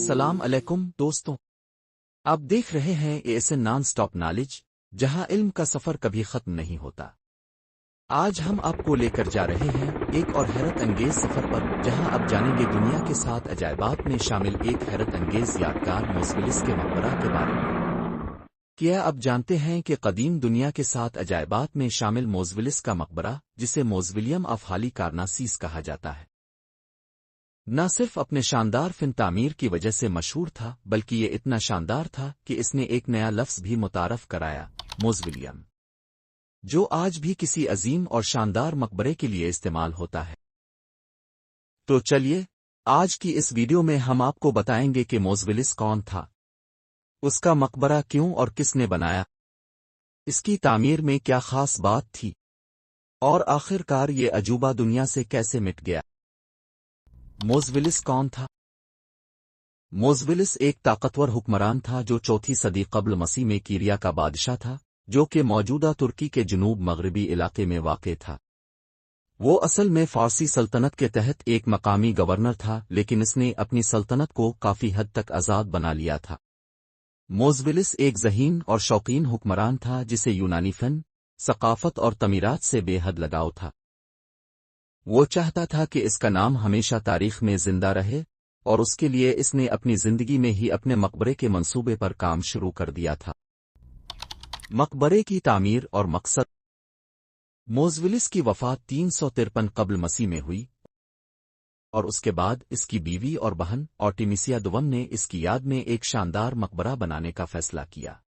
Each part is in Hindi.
अस्सलाम अलैकुम दोस्तों। आप देख रहे हैं ऐसे नॉन स्टॉप नॉलेज जहाँ इल्म का सफ़र कभी खत्म नहीं होता। आज हम आपको लेकर जा रहे हैं एक और हैरत अंगेज सफ़र पर, जहाँ आप जानेंगे दुनिया के साथ अजायबात में शामिल एक हैरत अंगेज यादगार मोजविलिस के मकबरा के बारे में। क्या आप जानते हैं कि कदीम दुनिया के साथ अजायबात में शामिल मोजविलिस का मकबरा, जिसे मोजविलियम ऑफ़ हाली कारनासीस कहा जाता है? न सिर्फ़ अपने शानदार फिन तामीर की वजह से मशहूर था, बल्कि ये इतना शानदार था कि इसने एक नया लफ्ज भी मुतारफ कराया मोजविलियम जो आज भी किसी अजीम और शानदार मकबरे के लिए इस्तेमाल होता है। तो चलिए, आज की इस वीडियो में हम आपको बताएँगे कि मोजविलिस कौन था। उसका मकबरा क्यों और किसने बनाया। इसकी तामीर में क्या खास बात थी। और आखिरकार ये अजूबा दुनिया से कैसे मिट गया। मोजविलिस कौन था? मोजविलिस एक ताकतवर हुक्मरान था जो चौथी सदी कबल मसीह में कीरिया का बादशाह था, जो कि मौजूदा तुर्की के जनूब मगरबी इलाके में वाक़ था। वो असल में फारसी सल्तनत के तहत एक मकामी गवर्नर था, लेकिन इसने अपनी सल्तनत को काफ़ी हद तक आज़ाद बना लिया था। मोजविलिस एक जहीन और शौकीन हुक्मरान था, जिसे यूनानी फन, सकाफत और तमीरात से बेहद लगाव था। वो चाहता था कि इसका नाम हमेशा तारीख में ज़िंदा रहे और उसके लिए इसने अपनी ज़िंदगी में ही अपने मकबरे के मंसूबे पर काम शुरू कर दिया था। मकबरे की तामीर और मकसद। मोजविलिस की वफात तीन सौ तिरपन कबल मसीह में हुई। और उसके बाद इसकी बीवी और बहन ऑर्टिमिसिया दुवम ने इसकी याद में एक शानदार मकबरा बनाने का फैसला किया।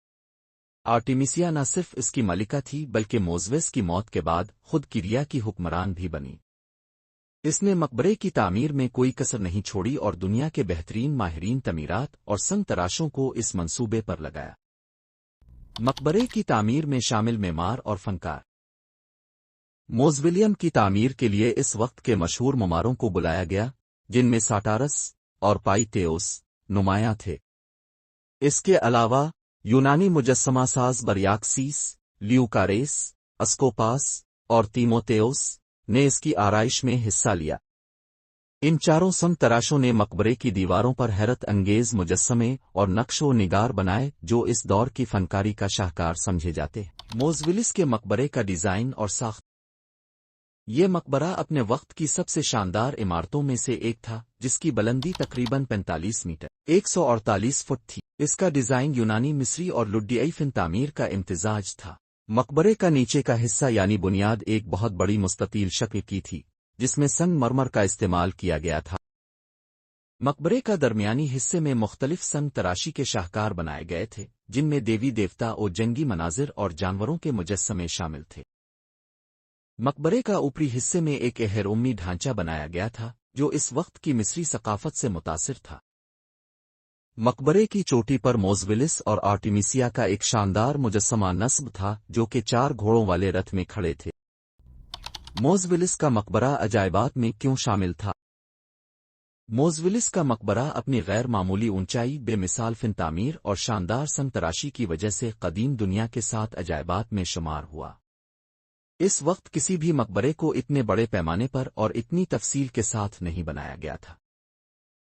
आर्टिमिसिया न सिर्फ़ इसकी मलिका थी, बल्कि मोजविस की मौत के बाद खुद किरिया की हुक्मरान भी बनी। इसने मकबरे की तामीर में कोई कसर नहीं छोड़ी और दुनिया के बेहतरीन माहरीन तमीरात और संग तराशों को इस मंसूबे पर लगाया। मकबरे की तामीर में शामिल मेमार और फनकार। मोजविलियम की तामीर के लिए इस वक्त के मशहूर ममारों को बुलाया गया, जिनमें साटारस और पाइतेओस नुमाया थे। इसके अलावा, यूनानी मुजस्समा साज बरियाक्सीस, ल्यूकारेस, अस्कोपास और तीमोतेओस ने इसकी आरइश में हिस्सा लिया। इन चारों संग तराशों ने मकबरे की दीवारों पर हैरत अंगेज मुजस्मे और नक्शो निगार बनाए, जो इस दौर की फनकारी का शाहकार समझे जाते मोजविलिस के मकबरे का डिज़ाइन और साख्त। ये मकबरा अपने वक्त की सबसे शानदार इमारतों में से एक था, जिसकी बुलंदी तकरीबन 45 मीटर 148 फुट थी। इसका डिज़ाइन यूनानी मिस्री और लुड्डियाई फिन तामीर का इम्तजाज था। मकबरे का नीचे का हिस्सा यानी बुनियाद एक बहुत बड़ी मुस्ततील शक्ल की थी, जिसमें संग मरमर का इस्तेमाल किया गया था। मकबरे का दरमियानी हिस्से में मुख्तलिफ़ संग तराशी के शाहकार बनाए गए थे, जिनमें देवी देवता और जंगी मनाजिर और जानवरों के मुजस्मे शामिल थे। मकबरे का ऊपरी हिस्से में एक एहरोमी ढांचा बनाया गया था, जो इस वक्त की मिस्री सकाफत से मुतासिर था। मकबरे की चोटी पर मोजविलिस और आर्टिमिसिया का एक शानदार मुजस्मा नस्ब था, जो कि चार घोड़ों वाले रथ में खड़े थे। मोजविलिस का मकबरा अजायबात में क्यों शामिल था? मोजविलिस का मकबरा अपनी गैर मामूली ऊंचाई, बेमिसाल फिन तामीर और शानदार संग तराशी की वजह से कदीम दुनिया के साथ अजायबात में शुमार हुआ। इस वक्त किसी भी मकबरे को इतने बड़े पैमाने पर और इतनी तफसील के साथ नहीं बनाया गया था।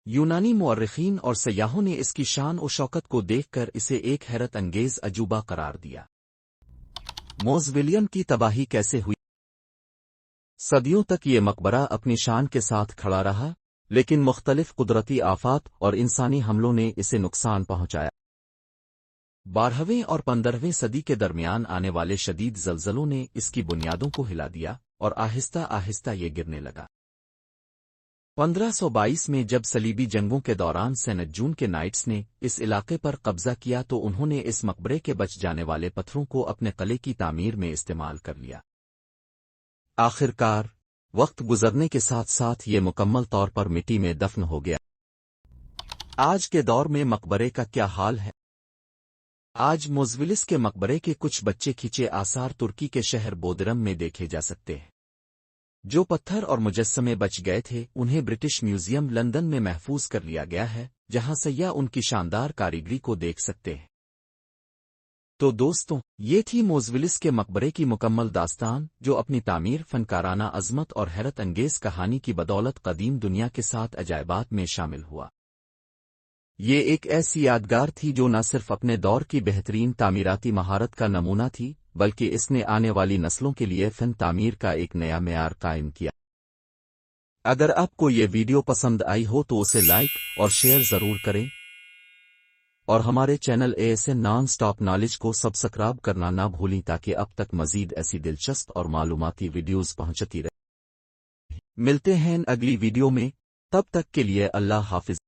यूनानी मुर्रखीन और सयाहों ने इसकी शान और शौकत को देखकर इसे एक हैरत अंगेज अजूबा करार दिया। मोजविलियम की तबाही कैसे हुई? सदियों तक ये मकबरा अपनी शान के साथ खड़ा रहा, लेकिन मुख्तलिफ़ कुदरती आफात और इंसानी हमलों ने इसे नुकसान पहुँचाया। बारहवें और पंद्रहवें सदी के दरमियान आने वाले शदीद जलजलों ने इसकी बुनियादों को हिला दिया और आहिस्ता आहिस्ता ये गिरने लगा। 1522 में जब सलीबी जंगों के दौरान सेनजून के नाइट्स ने इस इलाके पर कब्जा किया तो उन्होंने इस मकबरे के बच जाने वाले पत्थरों को अपने कले की तामीर में इस्तेमाल कर लिया। आखिरकार, वक्त गुजरने के साथ साथ ये मुकम्मल तौर पर मिट्टी में दफन हो गया। आज के दौर में मकबरे का क्या हाल है? आज मुजविलिस के मकबरे के कुछ बच्चे खींचे आसार तुर्की के शहर बोदरम में देखे जा सकते हैं। जो पत्थर और मुजस्समे बच गए थे, उन्हें ब्रिटिश म्यूज़ियम लंदन में महफूज कर लिया गया है, जहाँ सैया उनकी शानदार कारीगरी को देख सकते हैं। तो दोस्तों, ये थी मोजविलिस के मकबरे की मुकम्मल दास्तान, जो अपनी तामीर, फनकाराना अजमत और हैरत अंगेज कहानी की बदौलत कदीम दुनिया के साथ अजायबात में शामिल हुआ। ये एक ऐसी यादगार थी जो न सिर्फ़ अपने दौर की बेहतरीन तामीराती महारत का नमूना थी बल्कि इसने आने वाली नस्लों के लिए फिन तामीर का एक नया मैार कायम किया। अगर आपको ये वीडियो पसंद आई हो तो उसे लाइक और शेयर ज़रूर करें। और हमारे channel A ASN non stop knowledge को सब्सक्राइब करना ना भूलें ताकि अब तक मजीद ऐसी दिलचस्प और मालूमती वीडियोस पहुँचती रहे। मिलते हैं अगली वीडियो में। तब तक के लिए अल्लाह हाफिज।